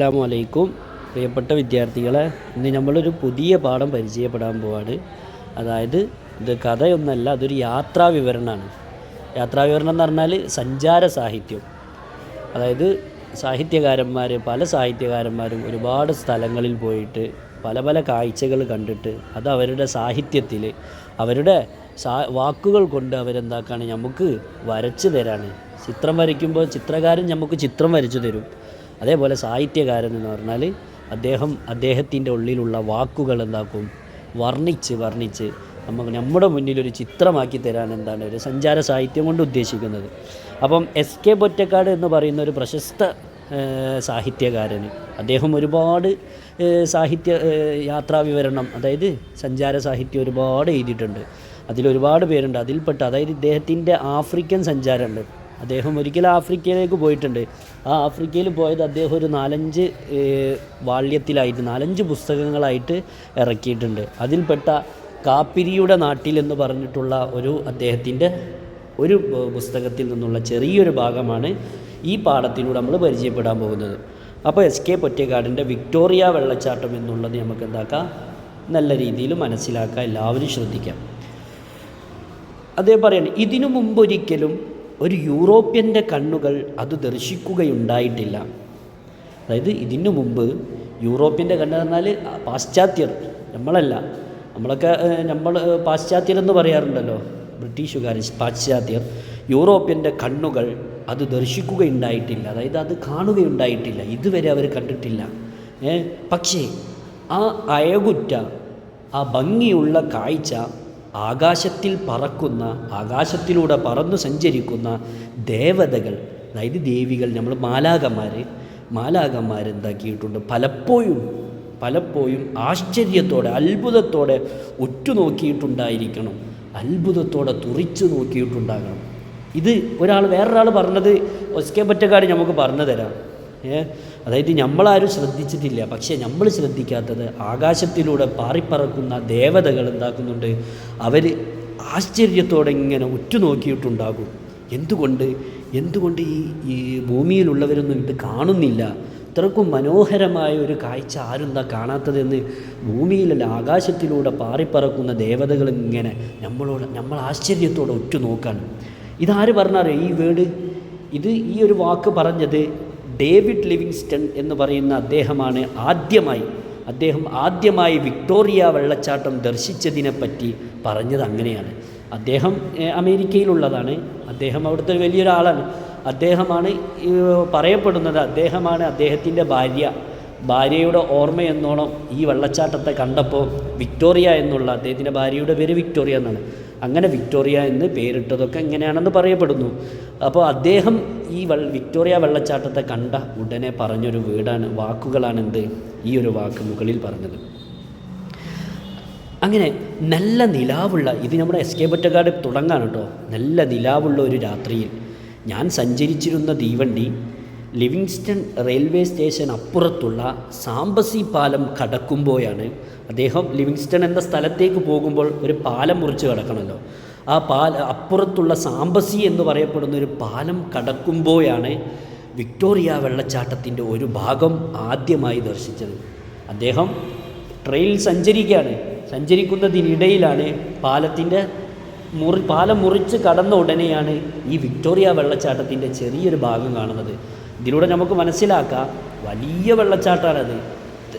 അസ്സാമു അലൈക്കും പ്രിയപ്പെട്ട വിദ്യാർത്ഥികളെ ഇന്ന് നമ്മളൊരു പുതിയ പാഠം പരിചയപ്പെടാൻ പോവാണ്. അതായത് ഇത് കഥയൊന്നല്ല അതൊരു യാത്രാ വിവരണമാണ് യാത്രാ വിവരണം എന്ന് പറഞ്ഞാൽ സഞ്ചാര സാഹിത്യം. അതായത് സാഹിത്യകാരന്മാർ പല സാഹിത്യകാരന്മാരും ഒരുപാട് സ്ഥലങ്ങളിൽ പോയിട്ട് പല പല കാഴ്ചകൾ കണ്ടിട്ട് അത് അവരുടെ സാഹിത്യത്തിൽ അവരുടെ സാ വാക്കുകൾ കൊണ്ട് അവരെന്താക്കാണ് നമുക്ക് വരച്ച് തരാണ്. ചിത്രം വരയ്ക്കുമ്പോൾ ചിത്രകാരൻ നമുക്ക് ചിത്രം വരച്ചു തരും. അതേപോലെ സാഹിത്യകാരൻ എന്ന് പറഞ്ഞാൽ അദ്ദേഹം അദ്ദേഹത്തിന്റെ ഉള്ളിലുള്ള വാക്കുകൾ എന്താക്കും? വർണിച്ച് വർണിച്ച് നമുക്ക് നമ്മുടെ മുന്നിൽ ഒരു ചിത്രമാക്കി തരാൻ എന്താണ് ഒരു സഞ്ചാര സാഹിത്യം കൊണ്ട് ഉദ്ദേശിക്കുന്നത്. അപ്പം എസ് കെ പൊറ്റക്കാട് എന്ന് പറയുന്ന ഒരു പ്രശസ്ത സാഹിത്യകാരന് അദ്ദേഹം ഒരുപാട് സാഹിത്യ യാത്രാ വിവരണം അതായത് സഞ്ചാര സാഹിത്യം ഒരുപാട് എഴുതിയിട്ടുണ്ട്. അതിലൊരുപാട് പേരുണ്ട്. അതിൽപ്പെട്ട അതായത് ഇദ്ദേഹത്തിന്റെ ആഫ്രിക്കൻ സഞ്ചാരമുണ്ട്. അദ്ദേഹം ഒരിക്കൽ ആഫ്രിക്കയിലേക്ക് പോയിട്ടുണ്ട്. ആ ആഫ്രിക്കയിൽ പോയത് അദ്ദേഹം ഒരു നാലഞ്ച് വാള്യത്തിലായിട്ട് നാലഞ്ച് പുസ്തകങ്ങളായിട്ട് ഇറക്കിയിട്ടുണ്ട്. അതിൽപ്പെട്ട കാപ്പിരിയുടെ നാട്ടിൽ എന്ന് പറഞ്ഞിട്ടുള്ള ഒരു അദ്ദേഹത്തിന്റെ ഒരു പുസ്തകത്തിൽ നിന്നുള്ള ചെറിയൊരു ഭാഗമാണ് ഈ പാഠത്തിലൂടെ നമ്മൾ പരിചയപ്പെടാൻ പോകുന്നത്. അപ്പോൾ എസ് കെ പൊറ്റേക്കാടിന്റെ വിക്ടോറിയ വെള്ളച്ചാട്ടം എന്നുള്ളത് നമുക്ക് എന്താക്കാം? നല്ല രീതിയിൽ മനസ്സിലാക്കാം. എല്ലാവരും ശ്രദ്ധിക്കാം. അതേ പറയാണ് ഇതിനു മുമ്പൊരിക്കലും ഒരു യൂറോപ്യന്റെ കണ്ണുകൾ അത് ദർശിക്കുകയുണ്ടായിട്ടില്ല. അതായത് ഇതിനു മുമ്പ് യൂറോപ്യന്റെ കണ്ണ് പറഞ്ഞാൽ പാശ്ചാത്യർ നമ്മളല്ല. നമ്മളൊക്കെ നമ്മൾ പാശ്ചാത്യരെന്ന് പറയാറുണ്ടല്ലോ ബ്രിട്ടീഷുകാർ പാശ്ചാത്യർ. യൂറോപ്യന്റെ കണ്ണുകൾ അത് ദർശിക്കുകയുണ്ടായിട്ടില്ല. അതായത് അത് കാണുകയുണ്ടായിട്ടില്ല. ഇതുവരെ അവർ കണ്ടിട്ടില്ല. പക്ഷേ ആ അയകുറ്റ ആ ഭംഗിയുള്ള കാഴ്ച ആകാശത്തിൽ പറക്കുന്ന ആകാശത്തിലൂടെ പറന്നു സഞ്ചരിക്കുന്ന ദേവതകൾ അതായത് ദേവികൾ നമ്മൾ മാലാകന്മാർ മാലാകന്മാർ എന്താക്കിയിട്ടുണ്ട്? പലപ്പോഴും പലപ്പോഴും ആശ്ചര്യത്തോടെ അത്ഭുതത്തോടെ ഉറ്റുനോക്കിയിട്ടുണ്ടായിരിക്കണം. അത്ഭുതത്തോടെ തുറിച്ചു നോക്കിയിട്ടുണ്ടാകണം. ഇത് ഒരാൾ വേറൊരാൾ പറഞ്ഞത് ഒസ്കെ പറ്റക്കാട് നമുക്ക് പറഞ്ഞു തരാം. ഏ? അതായത് നമ്മളാരും ശ്രദ്ധിച്ചിട്ടില്ല. പക്ഷേ നമ്മൾ ശ്രദ്ധിക്കാത്തത് ആകാശത്തിലൂടെ പാറിപ്പറക്കുന്ന ദേവതകൾ എന്താക്കുന്നുണ്ട്? അവർ ആശ്ചര്യത്തോടെ ഇങ്ങനെ ഉറ്റുനോക്കിയിട്ടുണ്ടാകും. എന്തുകൊണ്ട്? എന്തുകൊണ്ട് ഈ ഈ ഭൂമിയിലുള്ളവരൊന്നും ഇത് കാണുന്നില്ല? ഇത്രക്കും മനോഹരമായ ഒരു കാഴ്ച ആരെന്താ കാണാത്തതെന്ന് ഭൂമിയിലല്ല ആകാശത്തിലൂടെ പാറിപ്പറക്കുന്ന ദേവതകൾ ഇങ്ങനെ നമ്മളോട് നമ്മൾ ആശ്ചര്യത്തോടെ ഉറ്റുനോക്കാണ്. ഇതാര് പറഞ്ഞാറ് ഈ വേട് ഇത് ഈ ഒരു വാക്ക് പറഞ്ഞത് ഡേവിഡ് ലിവിങ്സ്റ്റൺ എന്ന് പറയുന്ന അദ്ദേഹമാണ് ആദ്യമായി അദ്ദേഹം ആദ്യമായി വിക്ടോറിയ വെള്ളച്ചാട്ടം ദർശിച്ചതിനെപ്പറ്റി പറഞ്ഞത് അങ്ങനെയാണ്. അദ്ദേഹം അമേരിക്കയിലുള്ളതാണ്. അദ്ദേഹം അവിടുത്തെ വലിയൊരാളാണ്. അദ്ദേഹമാണ് പറയപ്പെടുന്നത് അദ്ദേഹമാണ് അദ്ദേഹത്തിന്റെ ഭാര്യ. ഭാര്യയുടെ ഓർമ്മയെന്നോണം ഈ വെള്ളച്ചാട്ടത്തെ കണ്ടപ്പോൾ വിക്ടോറിയ എന്നുള്ള അദ്ദേഹത്തിന്റെ ഭാര്യയുടെ പേര് വിക്ടോറിയ എന്നാണ്. അങ്ങനെ വിക്ടോറിയ എന്ന് പേരിട്ടതൊക്കെ എങ്ങനെയാണെന്ന് പറയപ്പെടുന്നു. അപ്പോൾ അദ്ദേഹം ഈ വെ വിക്ടോറിയ വെള്ളച്ചാട്ടത്തെ കണ്ട ഉടനെ പറഞ്ഞൊരു വീടാണ് വാക്കുകളാണ് എന്ത് ഈ ഒരു വാക്ക് മുകളിൽ പറഞ്ഞത്. അങ്ങനെ നല്ല നിലാവുള്ള ഇത് നമ്മുടെ എസ് കെ പൊറ്റക്കാട് തുടങ്ങാണ് കേട്ടോ. നല്ല നിലാവുള്ള ഒരു രാത്രിയിൽ ഞാൻ സഞ്ചരിച്ചിരുന്ന തീവണ്ടി ലിവിങ്സ്റ്റൺ റെയിൽവേ സ്റ്റേഷൻ അപ്പുറത്തുള്ള സാമ്പസി പാലം കടക്കുമ്പോഴാണ് അദ്ദേഹം ലിവിങ്സ്റ്റൺ എന്ന സ്ഥലത്തേക്ക് പോകുമ്പോൾ ഒരു പാലം മുറിച്ച് കടക്കണമല്ലോ ആ പാല അപ്പുറത്തുള്ള സാമ്പസി എന്ന് പറയപ്പെടുന്ന ഒരു പാലം കടക്കുമ്പോഴാണ് വിക്ടോറിയ വെള്ളച്ചാട്ടത്തിന്റെ ഒരു ഭാഗം ആദ്യമായി ദർശിച്ചത്. അദ്ദേഹം ട്രെയിനിൽ സഞ്ചരിക്കുകയാണ്. സഞ്ചരിക്കുന്നതിനിടയിലാണ് പാലത്തിന്റെ മുറി പാലം മുറിച്ച് കടന്ന ഉടനെയാണ് ഈ വിക്ടോറിയ വെള്ളച്ചാട്ടത്തിന്റെ ചെറിയൊരു ഭാഗം കാണുന്നത്. ഇതിലൂടെ നമുക്ക് മനസ്സിലാക്കാം. വലിയ വെള്ളച്ചാട്ടമാണത്.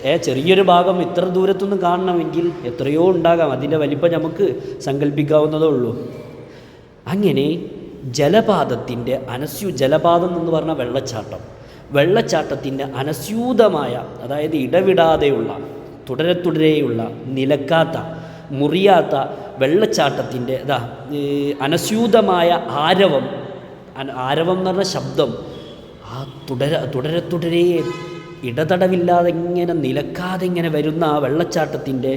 ഏ ചെറിയൊരു ഭാഗം ഇത്ര ദൂരത്തുനിന്ന് കാണണമെങ്കിൽ എത്രയോ ഉണ്ടാകാം. അതിന്റെ വലിപ്പം നമുക്ക് സങ്കല്പിക്കാവുന്നതേ ഉള്ളൂ. അങ്ങനെ ജലപാതത്തിന്റെ അനസ്യു ജലപാതം എന്ന് പറഞ്ഞ വെള്ളച്ചാട്ടം വെള്ളച്ചാട്ടത്തിന്റെ അനസ്യൂതമായ അതായത് ഇടവിടാതെയുള്ള തുടരെ തുടരെയുള്ള നിലക്കാത്ത മുറിയാത്ത വെള്ളച്ചാട്ടത്തിന്റെ ഇതാ അനസ്യൂതമായ ആരവം ആരവം എന്ന് പറഞ്ഞ ശബ്ദം ആ തുടര തുടരെ തുടരെ ഇടതടവില്ലാതെ ഇങ്ങനെ നിലക്കാതെ ഇങ്ങനെ വരുന്ന ആ വെള്ളച്ചാട്ടത്തിന്റെ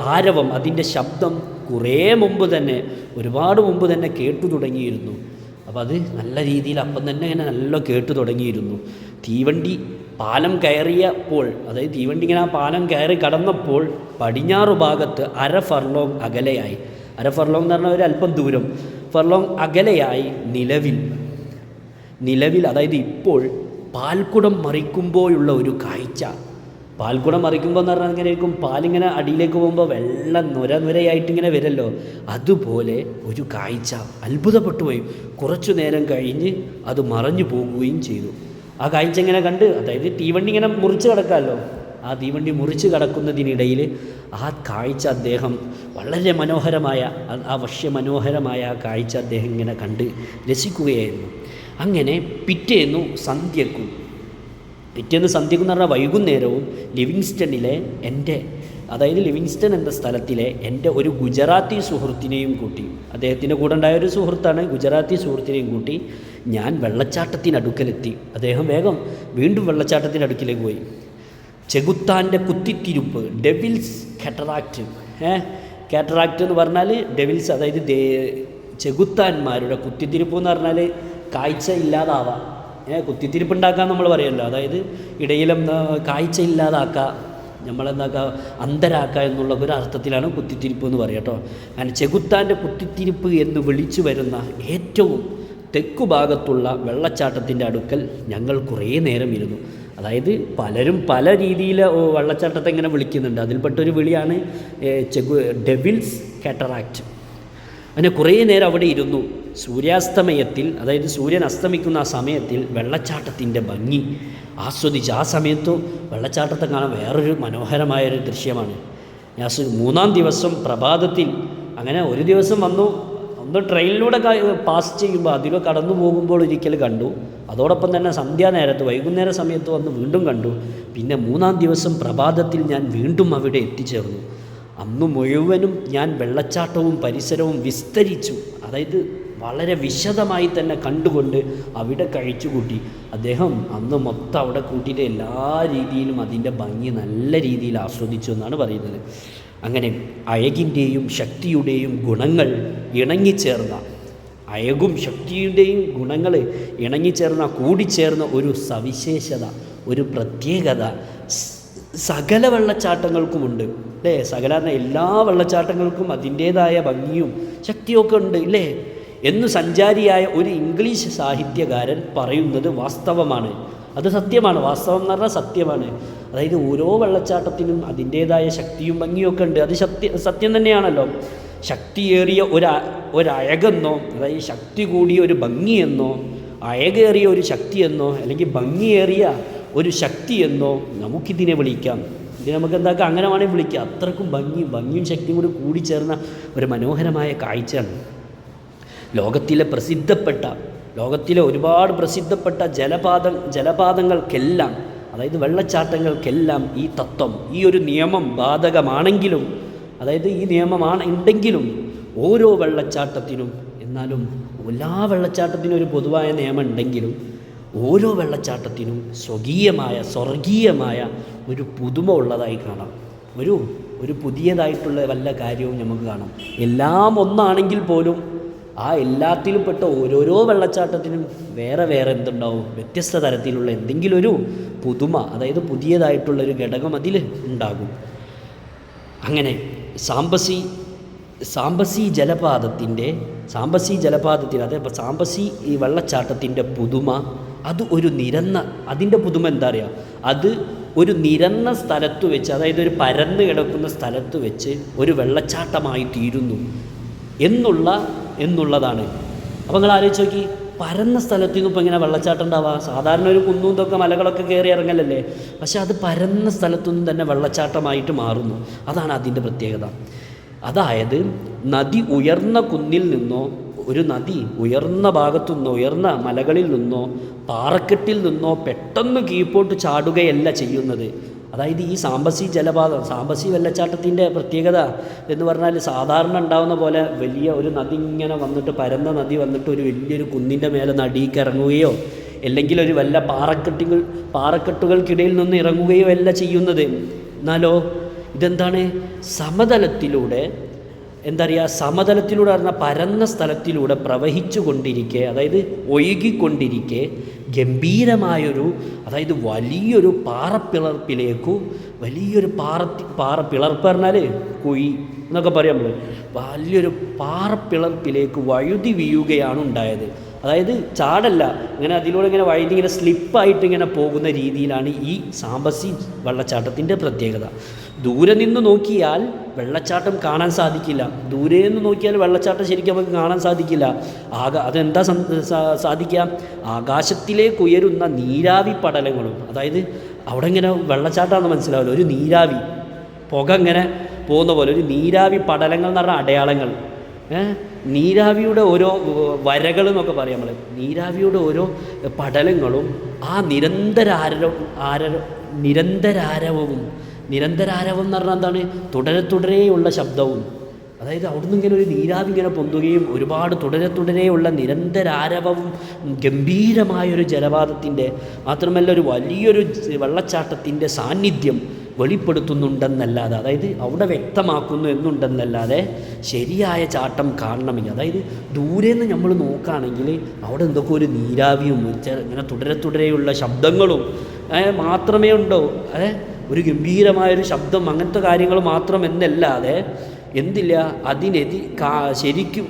ആരവം അതിന്റെ ശബ്ദം കുറേ മുമ്പ് തന്നെ ഒരുപാട് മുമ്പ് തന്നെ കേട്ടു തുടങ്ങിയിരുന്നു. അപ്പോൾ അത് നല്ല രീതിയിൽ അപ്പം തന്നെ ഇങ്ങനെ നല്ല കേട്ടു തുടങ്ങിയിരുന്നു. തീവണ്ടി പാലം കയറിയപ്പോൾ അതായത് തീവണ്ടി ഇങ്ങനെ ആ പാലം കയറി കടന്നപ്പോൾ പടിഞ്ഞാറ് ഭാഗത്ത് അര ഫർലോങ് അകലെയായി. അര ഫർലോങ് എന്ന് പറഞ്ഞാൽ ഒരു അല്പം ദൂരം. ഫർലോങ് അകലെയായി നിലവിൽ. നിലവിൽ അതായത് ഇപ്പോൾ പാൽക്കുടം മറിക്കുമ്പോഴുള്ള ഒരു കാഴ്ച. പാൽക്കുടം മറിക്കുമ്പോൾ എന്ന് പറഞ്ഞാൽ ഇങ്ങനെ ഇരിക്കും പാലിങ്ങനെ അടിയിലേക്ക് പോകുമ്പോൾ വെള്ളം നുര നുരയായിട്ട് ഇങ്ങനെ വരല്ലോ അതുപോലെ ഒരു കാഴ്ച അത്ഭുതപ്പെട്ടു പോയി കുറച്ചു നേരം കഴിഞ്ഞ് അത് മറഞ്ഞു പോകുകയും ചെയ്തു. ആ കാഴ്ച ഇങ്ങനെ കണ്ട്? അതായത് തീവണ്ടി ഇങ്ങനെ മുറിച്ച് കിടക്കാമല്ലോ. ആ തീവണ്ടി മുറിച്ച് കടക്കുന്നതിനിടയിൽ ആ കാഴ്ച അദ്ദേഹം വളരെ മനോഹരമായ ആ വശ്യമനോഹരമായ ആ കാഴ്ച അദ്ദേഹം ഇങ്ങനെ കണ്ട് രസിക്കുകയായിരുന്നു. അങ്ങനെ പിറ്റേന്നു സന്ധ്യക്കും പിറ്റേന്ന് സന്ധ്യക്കും എന്ന് പറഞ്ഞാൽ വൈകുന്നേരവും ലിവിങ്സ്റ്റണിലെ എന്റെ അതായത് ലിവിങ്സ്റ്റൺ എന്ന സ്ഥലത്തിലെ എന്റെ ഒരു ഗുജറാത്തി സുഹൃത്തിനെയും കൂട്ടി അദ്ദേഹത്തിന്റെ കൂടെ ഉണ്ടായ ഒരു സുഹൃത്താണ് ഗുജറാത്തി സുഹൃത്തിനെയും കൂട്ടി ഞാൻ വെള്ളച്ചാട്ടത്തിനടുക്കലെത്തി അദ്ദേഹം വേഗം വീണ്ടും വെള്ളച്ചാട്ടത്തിനടുക്കിലേക്ക് പോയി. ചെകുത്താന്റെ കുത്തിത്തിരിപ്പ് ഡെവിൽസ് കാറ്ററാക്റ്റ് ഏ കാറ്ററാക്റ്റ് എന്ന് പറഞ്ഞാൽ ഡെവിൽസ് അതായത് ദേ ചെകുത്താന്മാരുടെ കുത്തിത്തിരിപ്പ് എന്ന് പറഞ്ഞാൽ കാഴ്ച ഇല്ലാതാവാം ഏ കുത്തിത്തിരിപ്പ് ഉണ്ടാക്കാൻ നമ്മൾ പറയുമല്ലോ അതായത് ഇടയിലും കാഴ്ച ഇല്ലാതാക്കുക നമ്മളെന്താക്കുക അന്തരാക്കുക എന്നുള്ള ഒരു അർത്ഥത്തിലാണ് കുത്തിത്തിരിപ്പ് എന്ന് പറയുക കേട്ടോ. അങ്ങനെ ചെകുത്താന്റെ കുത്തിത്തിരിപ്പ് എന്ന് വിളിച്ചു വരുന്ന ഏറ്റവും തെക്കു ഭാഗത്തുള്ള വെള്ളച്ചാട്ടത്തിന്റെ അടുക്കൽ ഞങ്ങൾ കുറേ നേരം ഇരുന്നു. അതായത് പലരും പല രീതിയിൽ വെള്ളച്ചാട്ടത്തെ ഇങ്ങനെ വിളിക്കുന്നുണ്ട്. അതിൽപ്പെട്ടൊരു വിളിയാണ് ചെഗു ഡെവിൽസ് കാറ്ററാക്റ്റ് അങ്ങനെ കുറേ നേരം അവിടെ ഇരുന്നു. സൂര്യാസ്തമയത്തിൽ അതായത് സൂര്യൻ അസ്തമിക്കുന്ന ആ സമയത്തിൽ വെള്ളച്ചാട്ടത്തിന്റെ ഭംഗി ആസ്വദിച്ച് ആ സമയത്ത് വെള്ളച്ചാട്ടത്തെ കാണാൻ വേറൊരു മനോഹരമായൊരു ദൃശ്യമാണ്. ഞാൻ മൂന്നാം ദിവസം പ്രഭാതത്തിൽ അങ്ങനെ ഒരു ദിവസം വന്നു. ഒന്ന് ട്രെയിനിലൂടെ പാസ് ചെയ്യുമ്പോൾ അതിലോ കടന്നു പോകുമ്പോൾ ഒരിക്കൽ കണ്ടു. അതോടൊപ്പം തന്നെ സന്ധ്യാനേരത്ത് വൈകുന്നേര സമയത്ത് വന്ന് വീണ്ടും കണ്ടു. പിന്നെ മൂന്നാം ദിവസം പ്രഭാതത്തിൽ ഞാൻ വീണ്ടും അവിടെ എത്തിച്ചേർന്നു. അന്ന് മുഴുവനും ഞാൻ വെള്ളച്ചാട്ടവും പരിസരവും വിസ്തരിച്ചു. അതായത് വളരെ വിശദമായി തന്നെ കണ്ടുകൊണ്ട് അവിടെ കഴിച്ചു കൂട്ടി. അദ്ദേഹം അന്ന് മൊത്തം അവിടെ കൂട്ടിയിട്ട് എല്ലാ രീതിയിലും അതിന്റെ ഭംഗി നല്ല രീതിയിൽ ആസ്വദിച്ചു എന്നാണ് പറയുന്നത്. അങ്ങനെ അഴകിന്റെയും ശക്തിയുടെയും ഗുണങ്ങൾ ഇണങ്ങിച്ചേർന്ന അയകും ശക്തിയുടെയും ഗുണങ്ങൾ ഇണങ്ങിച്ചേർന്ന കൂടിച്ചേർന്ന ഒരു സവിശേഷത ഒരു പ്രത്യേകത സകല വെള്ളച്ചാട്ടങ്ങൾക്കുമുണ്ട്. അല്ലേ? സകല എല്ലാ വെള്ളച്ചാട്ടങ്ങൾക്കും അതിന്റേതായ ഭംഗിയും ശക്തിയൊക്കെ ഉണ്ട്. ഇല്ലേ? എന്ന് സഞ്ചാരിയായ ഒരു ഇംഗ്ലീഷ് സാഹിത്യകാരൻ പറയുന്നത് വാസ്തവമാണ്. അത് സത്യമാണ്. വാസ്തവം എന്ന് പറഞ്ഞാൽ സത്യമാണ്. അതായത് ഓരോ വെള്ളച്ചാട്ടത്തിനും അതിന്റേതായ ശക്തിയും ഭംഗിയൊക്കെ ഉണ്ട്. അത് സത്യ സത്യം തന്നെയാണല്ലോ. ശക്തിയേറിയ ഒരു ഒരയകെന്നോ അതായത് ശക്തി കൂടിയ ഒരു ഭംഗിയെന്നോ അഴകേറിയ ഒരു ശക്തിയെന്നോ അല്ലെങ്കിൽ ഭംഗിയേറിയ ഒരു ശക്തിയെന്നോ നമുക്കിതിനെ വിളിക്കാം. ഇതിനെ നമുക്ക് എന്താക്കാം അങ്ങനെ വേണമെങ്കിൽ വിളിക്കാം. അത്രക്കും ഭംഗി ഭംഗിയും ശക്തിയും കൂടി കൂടിച്ചേർന്ന ഒരു മനോഹരമായ കാഴ്ചയാണ്. ലോകത്തിലെ പ്രസിദ്ധപ്പെട്ട ലോകത്തിലെ ഒരുപാട് പ്രസിദ്ധപ്പെട്ട ജലപാത ജലപാതങ്ങൾക്കെല്ലാം അതായത് വെള്ളച്ചാട്ടങ്ങൾക്കെല്ലാം ഈ തത്വം ഈ ഒരു നിയമം ബാധകമാണെങ്കിലും അതായത് ഈ നിയമമാണ് ഉണ്ടെങ്കിലും ഓരോ വെള്ളച്ചാട്ടത്തിനും എന്നാലും എല്ലാ വെള്ളച്ചാട്ടത്തിനും ഒരു പൊതുവായ നിയമം ഉണ്ടെങ്കിലും ഓരോ വെള്ളച്ചാട്ടത്തിനും സ്വകീയമായ സ്വർഗീയമായ ഒരു പുതുമ ഉള്ളതായി കാണാം. ഒരു ഒരു പുതിയതായിട്ടുള്ള വല്ല കാര്യവും നമുക്ക് കാണാം. എല്ലാം ഒന്നാണെങ്കിൽ പോലും ആ എല്ലാത്തിലും പെട്ട ഓരോരോ വെള്ളച്ചാട്ടത്തിനും വേറെ വേറെ എന്തുണ്ടാവും? വ്യത്യസ്ത തരത്തിലുള്ള എന്തെങ്കിലും ഒരു പുതുമ അതായത് പുതിയതായിട്ടുള്ളൊരു ഘടകം അതിൽ ഉണ്ടാകും. അങ്ങനെ സാമ്പസി സാമ്പസി ജലപാതത്തിന്റെ സാമ്പസി ജലപാതത്തിന് അതായത് സാമ്പസി ഈ വെള്ളച്ചാട്ടത്തിന്റെ പുതുമ അത് ഒരു നിരന്ന അതിന്റെ പുതുമ എന്താ പറയുക അത് ഒരു നിരന്ന സ്ഥലത്ത് വെച്ച് അതായത് ഒരു പരന്ന് കിടക്കുന്ന സ്ഥലത്ത് വെച്ച് ഒരു വെള്ളച്ചാട്ടമായി തീരുന്നു. എന്നുള്ള എന്നുള്ളതാണ്. അപ്പോൾ നിങ്ങൾ ആലോചിച്ച് നോക്കി പരന്ന സ്ഥലത്തു നിന്നും ഇപ്പോൾ ഇങ്ങനെ വെള്ളച്ചാട്ടം ഉണ്ടാവുക സാധാരണ ഒരു കുന്നും ഇതൊക്കെ മലകളൊക്കെ കയറി ഇറങ്ങലല്ലേ? പക്ഷെ അത് പരന്ന സ്ഥലത്തു നിന്നും തന്നെ വെള്ളച്ചാട്ടമായിട്ട് മാറുന്നു. അതാണ് അതിന്റെ പ്രത്യേകത. അതായത് നദി ഉയർന്ന കുന്നിൽ നിന്നോ ഒരു നദി ഉയർന്ന ഭാഗത്തു നിന്നോ ഉയർന്ന മലകളിൽ നിന്നോ പാറക്കെട്ടിൽ നിന്നോ പെട്ടെന്ന് കീഴ്പോട്ട് ചാടുകയല്ല ചെയ്യുന്നത്. അതായത് ഈ സാമ്പസി ജലപാതം സാമ്പസി വെള്ളച്ചാട്ടത്തിന്റെ പ്രത്യേകത എന്ന് പറഞ്ഞാൽ സാധാരണ ഉണ്ടാവുന്ന പോലെ വലിയ ഒരു നദി ഇങ്ങനെ വന്നിട്ട് പരന്ന നദി വന്നിട്ട് ഒരു വലിയൊരു കുന്നിന്റെ മേലെ നടിയിക്ക് ഇറങ്ങുകയോ അല്ലെങ്കിൽ ഒരു വല്ല പാറക്കെട്ടുകൾ പാറക്കെട്ടുകൾക്കിടയിൽ നിന്ന് ഇറങ്ങുകയോ അല്ല ചെയ്യുന്നത്. എന്നാലോ ഇതെന്താണ്? സമതലത്തിലൂടെ എന്താ പറയുക സമതലത്തിലൂടെ പറഞ്ഞ പരന്ന സ്ഥലത്തിലൂടെ പ്രവഹിച്ചു കൊണ്ടിരിക്കെ അതായത് ഒഴുകിക്കൊണ്ടിരിക്കെ ഗംഭീരമായൊരു അതായത് വലിയൊരു പാറപ്പിളർപ്പിലേക്കു വലിയൊരു പാറ പാറ പിളർപ്പ് പറഞ്ഞാൽ കുഴി എന്നൊക്കെ പറയാം നമ്മൾ വലിയൊരു പാറപ്പിളർപ്പിലേക്ക് വഴുതി വീഴുകയാണ് ഉണ്ടായത്. അതായത് ചാടല്ല ഇങ്ങനെ അതിലൂടെ ഇങ്ങനെ വഴുതി ഇങ്ങനെ സ്ലിപ്പായിട്ട് ഇങ്ങനെ പോകുന്ന രീതിയിലാണ് ഈ സാമ്പസി വെള്ളച്ചാട്ടത്തിന്റെ പ്രത്യേകത. ദൂരെ നിന്ന് നോക്കിയാൽ വെള്ളച്ചാട്ടം കാണാൻ സാധിക്കില്ല. ദൂരെ നിന്ന് നോക്കിയാൽ വെള്ളച്ചാട്ടം ശരിക്കും നമുക്ക് കാണാൻ സാധിക്കില്ല. ആകാ അതെന്താ സാധിക്കുക? ആകാശത്തിലേക്ക് ഉയരുന്ന നീരാവി പടലങ്ങളും. അതായത് അവിടെ ഇങ്ങനെ വെള്ളച്ചാട്ടമാണെന്ന് മനസ്സിലാവില്ല. ഒരു നീരാവി. പുക ഇങ്ങനെ പോകുന്ന പോലെ. ഒരു നീരാവി പടലങ്ങൾ എന്ന് പറഞ്ഞ അടയാളങ്ങൾ. നീരാവിയുടെ ഓരോ വരകൾ എന്നൊക്കെ പറയാം നമ്മൾ നീരാവിയുടെ ഓരോ പടലങ്ങളും ആ നിരന്തരാരവും ആര നിരന്തരാരവവും നിരന്തരാരവം എന്ന് പറഞ്ഞാൽ എന്താണ്? തുടരെ തുടരെയുള്ള ശബ്ദവും. അതായത് അവിടുന്ന് ഇങ്ങനെ ഒരു നീരാവി ഇങ്ങനെ പൊന്തുകയും ഒരുപാട് തുടരെ തുടരെയുള്ള നിരന്തരാരവവും ഗംഭീരമായൊരു ജലപാതത്തിന്റെ മാത്രമല്ല ഒരു വലിയൊരു വെള്ളച്ചാട്ടത്തിന്റെ സാന്നിധ്യം വെളിപ്പെടുത്തുന്നുണ്ടെന്നല്ലാതെ അതായത് അവിടെ വ്യക്തമാക്കുന്നു എന്നുണ്ടെന്നല്ലാതെ ശരിയായ ചാട്ടം കാണണമെങ്കിൽ അതായത് ദൂരെ നിന്ന് നമ്മൾ നോക്കുകയാണെങ്കിൽ അവിടെ എന്തൊക്കെ ഒരു നീരാവിയും ഇങ്ങനെ തുടരെ തുടരെയുള്ള ശബ്ദങ്ങളും മാത്രമേ ഉണ്ടോ? ഒരു ഗംഭീരമായൊരു ശബ്ദം അങ്ങനത്തെ കാര്യങ്ങൾ മാത്രം എന്നല്ലാതെ എന്തില്ല? അതിനെതി ശരിക്കും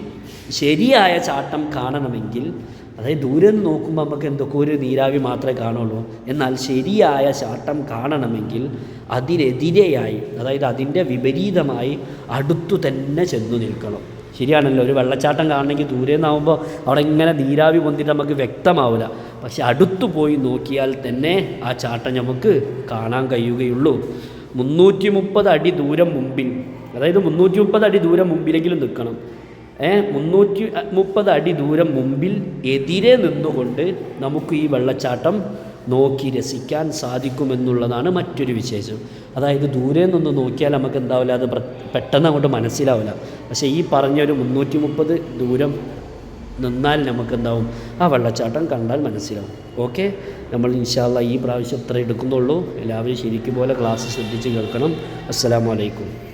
ശരിയായ ചാട്ടം കാണണമെങ്കിൽ അതായത് ദൂരെ നിന്ന് നോക്കുമ്പോൾ നമുക്ക് എന്തൊക്കെ ഒരു നീരാവി മാത്രമേ കാണുള്ളൂ എന്നാൽ ശരിയായ ചാട്ടം കാണണമെങ്കിൽ അതിനെതിരെയായി അതായത് അതിന്റെ വിപരീതമായി അടുത്തു തന്നെ ചെന്നു നിൽക്കണം. ശരിയാണല്ലോ. ഒരു വെള്ളച്ചാട്ടം കാണണമെങ്കിൽ ദൂരെ നിന്നാവുമ്പോൾ അവിടെ ഇങ്ങനെ നീരാവി പൊന്തിട്ട് നമുക്ക് വ്യക്തമാവില്ല പക്ഷെ അടുത്തു പോയി നോക്കിയാൽ തന്നെ ആ ചാട്ടം നമുക്ക് കാണാൻ കഴിയുകയുള്ളൂ. മുന്നൂറ്റി മുപ്പത് അടി ദൂരം മുമ്പിൽ അതായത് മുന്നൂറ്റി മുപ്പത് അടി ദൂരം മുമ്പിലെങ്കിലും നിൽക്കണം. മുന്നൂറ്റി മുപ്പത് അടി ദൂരം മുമ്പിൽ എതിരെ നിന്നുകൊണ്ട് നമുക്ക് ഈ വെള്ളച്ചാട്ടം നോക്കി രസിക്കാൻ സാധിക്കുമെന്നുള്ളതാണ് മറ്റൊരു വിശേഷം. അതായത് ദൂരെ നിന്ന് നോക്കിയാൽ നമുക്ക് എന്താവില്ല അത് പെട്ടെന്ന് അങ്ങോട്ട് മനസ്സിലാവില്ല. പക്ഷേ ഈ പറഞ്ഞൊരു മുന്നൂറ്റി മുപ്പത് ദൂരം നിന്നാൽ നമുക്ക് എന്താവും ആ വെള്ളച്ചാട്ടം കണ്ടാൽ മനസ്സിലാവും. ഓക്കെ? നമ്മൾ ഇൻഷാല്ല ഈ പ്രാവശ്യം ഇത്ര എടുക്കുന്നുള്ളൂ. എല്ലാവരും ശരിക്കും പോലെ ക്ലാസ് ശ്രദ്ധിച്ച് കേൾക്കണം. അസ്സാം അലൈക്കും.